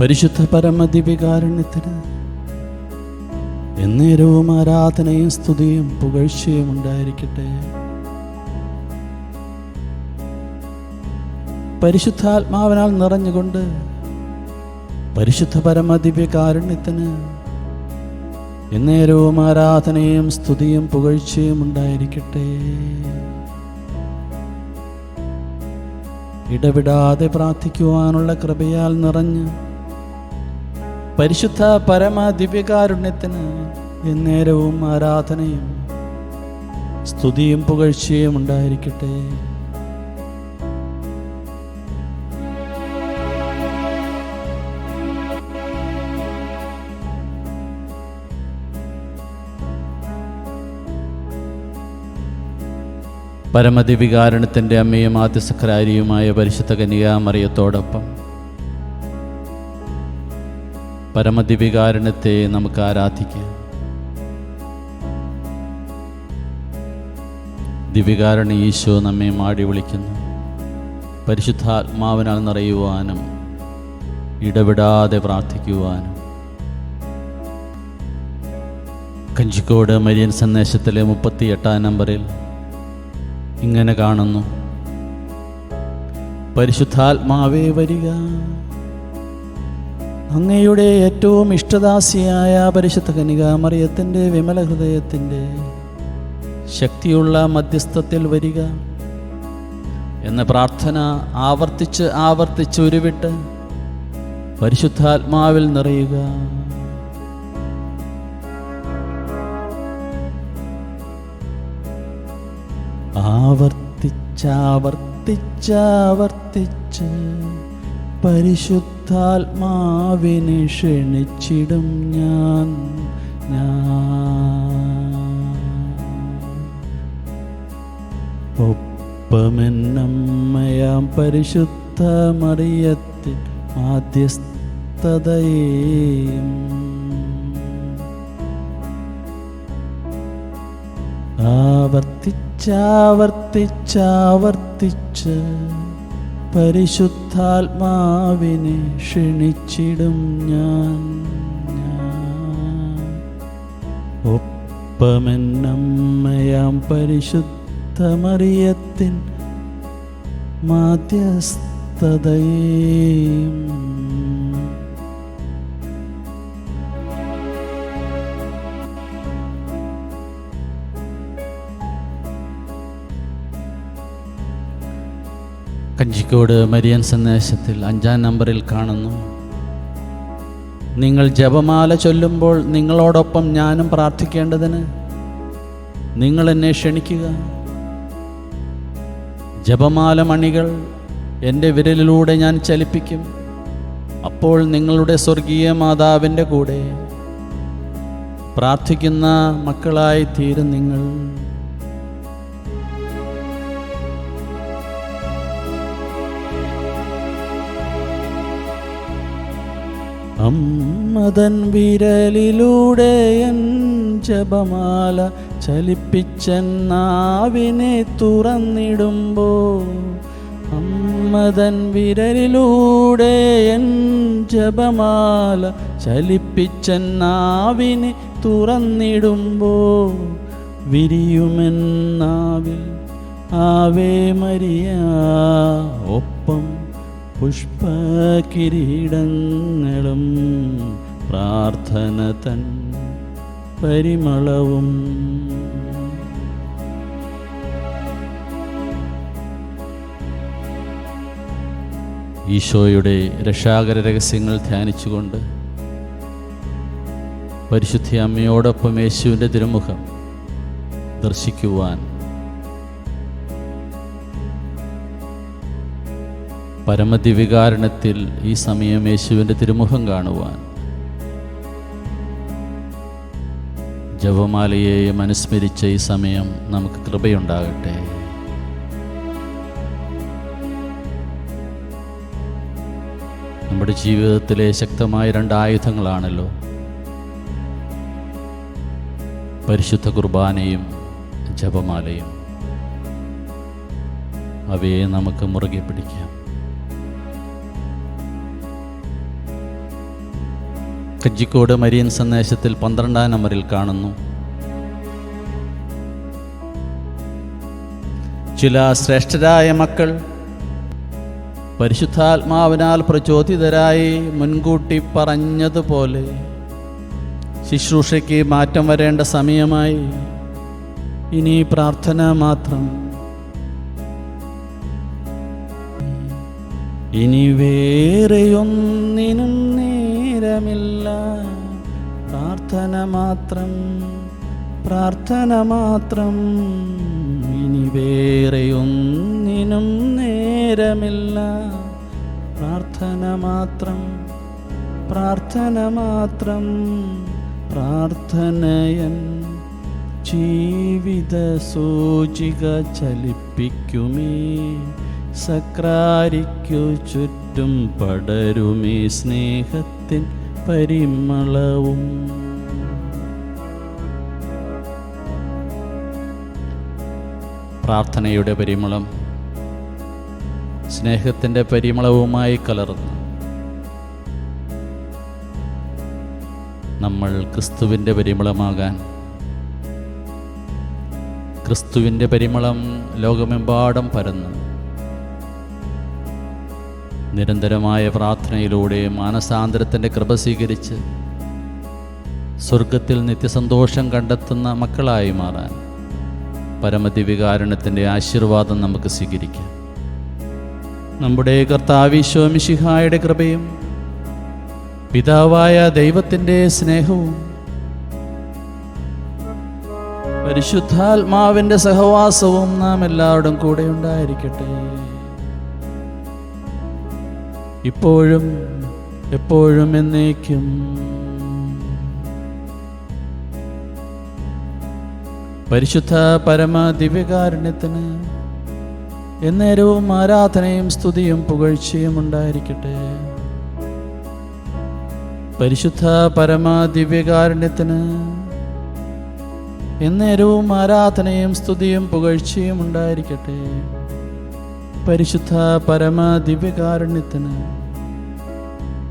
പരിശുദ്ധ പരമദിവികാരുണ്യത്തിന് എന്നേരവും ആരാധനയും സ്തുതിയും പുകഴ്ചയും ഉണ്ടായിരിക്കട്ടെ. പരിശുദ്ധാത്മാവിനാൽ നിറഞ്ഞുകൊണ്ട് പരിശുദ്ധ പരമദിവ്യകാരുണ്യത്തിന് എന്നേരവും ആരാധനയും സ്തുതിയും പുകഴ്ചയും ഉണ്ടായിരിക്കട്ടെ. ഇടവിടാതെ പ്രാർത്ഥിക്കുവാനുള്ള കൃപയാൽ നിറഞ്ഞ് പരിശുദ്ധ പരമ ദിവ്യകാരുണ്യത്തിന് എന്നേരവും ആരാധനയും സ്തുതിയും പുകഴ്ചയും ഉണ്ടായിരിക്കട്ടെ. പരമദിവികാരണത്തിന്റെ അമ്മയും ആദ്യസക്രാരിയുമായ പരിശുദ്ധ കന്യകാമറിയത്തോടൊപ്പം പരമദിവികാരണത്തെ നമുക്ക് ആരാധിക്കാം. ദിവികാരണ ഈശോ നമ്മെ മാടി വിളിക്കുന്നു. പരിശുദ്ധാത്മാവിനാൽ നിറയുവാനും ഇടപെടാതെ പ്രാർത്ഥിക്കുവാനും. കഞ്ചിക്കോട് മരിയൻ സന്ദേശത്തിലെ മുപ്പത്തി എട്ടാം നമ്പറിൽ ഇങ്ങനെ കാണുന്നു. പരിശുദ്ധാത്മാവേ വരിക. അങ്ങയുടെ ഏറ്റവും ഇഷ്ടദാസിയായ പരിശുദ്ധ കനിക മറിയത്തിന്റെ വിമല ഹൃദയത്തിന്റെ ശക്തിയുള്ള മധ്യസ്ഥത്തിൽ വരിക എന്ന പ്രാർത്ഥന ആവർത്തിച്ച് ആവർത്തിച്ച് ഉരുവിട്ട് പരിശുദ്ധാത്മാവിൽ നിറയുക. ആവർത്തിച്ചാവർത്തിച്ചാവർത്തിച്ച് പരിശുദ്ധാത്മാവിനെ ക്ഷണിച്ചിടും ഞാൻ. ഞാൻ. ഒപ്പമെന്നമ്മയാം പരിശുദ്ധ മറിയത്തിൽ മാധ്യസ്ഥതയേയും. ആവർത്തിച്ചാവർത്തിച്ചാവർത്തിച്ച് പരിശുദ്ധാത്മാവിനെ ക്ഷണിച്ചിടും ഞാൻ. ഒപ്പമെന്നമ്മയാം പരിശുദ്ധമറിയത്തിൻ മാധ്യസ്ഥതയേയും കഞ്ചിക്കോട് മരിയൻ സന്ദേശത്തിൽ അഞ്ചാം നമ്പറിൽ കാണുന്നു. നിങ്ങൾ ജപമാല ചൊല്ലുമ്പോൾ നിങ്ങളോടൊപ്പം ഞാനും പ്രാർത്ഥിക്കേണ്ടതിന് നിങ്ങൾ എന്നെ ക്ഷണിക്കുക. ജപമാല മണികൾ എന്റെ വിരലിലൂടെ ഞാൻ ചലിപ്പിക്കും. അപ്പോൾ നിങ്ങളുടെ സ്വർഗീയ മാതാവിന്റെ കൂടെ പ്രാർത്ഥിക്കുന്ന മക്കളായി തീരും നിങ്ങൾ. അമ്മതൻ വിരലിലൂടെ എൻ ജപമാല ചലിപ്പിച്ചെന്നാവിനെ തുറന്നിടുമ്പോൾ അമ്മതൻ വിരലിലൂടെ എൻ ജപമാല ചലിപ്പിച്ചെന്നാവിനെ തുറന്നിടുമ്പോൾ വിരിയുമെന്നാവിൽ ആവേ മരിയ ഒപ്പം പുഷ്പകിരീടങ്ങളും പ്രാർത്ഥന തൻ പരിമളവും. ഈശോയുടെ രക്ഷാകര രഹസ്യങ്ങൾ ധ്യാനിച്ചുകൊണ്ട് പരിശുദ്ധി അമ്മയോടൊപ്പം യേശുവിന്റെ തിരുമുഖം ദർശിക്കുവാൻ പരമദിവികാരണത്തിൽ ഈ സമയം യേശുവിന്റെ തിരുമുഖം കാണുവാൻ. ജപമാലയെയും അനുസ്മരിച്ച ഈ സമയം നമുക്ക് കൃപയുണ്ടാകട്ടെ. നമ്മുടെ ജീവിതത്തിലെ ശക്തമായ രണ്ട് ആയുധങ്ങളാണല്ലോ. പരിശുദ്ധ കുർബാനയും ജപമാലയും. അവയെ നമുക്ക് മുറുകെ പിടിക്കാം. കജ്ജിക്കോട് മരിയൻ സന്ദേശത്തിൽ പന്ത്രണ്ടാം നമ്പറിൽ കാണുന്നു. ചില ശ്രേഷ്ഠരായ മക്കൾ പരിശുദ്ധാത്മാവിനാൽ പ്രചോദിതരായി മുൻകൂട്ടി പറഞ്ഞതുപോലെ ശുശ്രൂഷയ്ക്ക് മാറ്റം വരേണ്ട സമയമായി. ഇനി പ്രാർത്ഥന മാത്രം. ഇനി വേറെയൊന്നിനും നേരമില്ല. പ്രാർത്ഥന മാത്രം പ്രാർത്ഥന മാത്രം. ഇനി വേറെയൊന്നിനും നേരമില്ല. പ്രാർത്ഥന മാത്രം പ്രാർത്ഥന മാത്രം. പ്രാർത്ഥനയൻ ജീവിത സൂചിക ചലിപ്പിക്കുമേ. സക്രാരിക്കു ചുറ്റും പടരുമേ സ്നേഹത്തിൻ പരിമളവും. പ്രാർത്ഥനയുടെ പരിമളം സ്നേഹത്തിന്റെ പരിമളവുമായി കലർന്ന്. നമ്മൾ ക്രിസ്തുവിന്റെ പരിമളമാകാൻ ക്രിസ്തുവിന്റെ പരിമളം ലോകമെമ്പാടും പരന്ന്. നിരന്തരമായ പ്രാർത്ഥനയിലൂടെ മാനസാന്തരത്തിന്റെ കൃപ സ്വീകരിച്ച് സ്വർഗത്തിൽ നിത്യസന്തോഷം കണ്ടെത്തുന്ന മക്കളായി മാറാൻ പരമദിവികാരണത്തിന്റെ ആശീർവാദം നമുക്ക് സ്വീകരിക്കാം. നമ്മുടെ കർത്താവിശ്വമിഷിഹായുടെ കൃപയും പിതാവായ ദൈവത്തിന്റെ സ്നേഹവും പരിശുദ്ധാത്മാവിന്റെ സഹവാസവും നാം എല്ലാവരും കൂടെ ഉണ്ടായിരിക്കട്ടെ. ഇപ്പോഴും എപ്പോഴും എന്നേക്കും. പരിശുദ്ധ പരമ ദിവ്യകാരുണ്യത്തിന് എന്നേരവും ആരാധനയും സ്തുതിയും പുകഴ്ചയും ഉണ്ടായിരിക്കട്ടെ. പരിശുദ്ധ പരമ ദിവ്യകാരുണ്യത്തിന് എന്നേരവും ആരാധനയും സ്തുതിയും പുകഴ്ചയും ഉണ്ടായിരിക്കട്ടെ. പരിശുദ്ധ പരമ ദിവ്യകാരുണ്യത്തിന്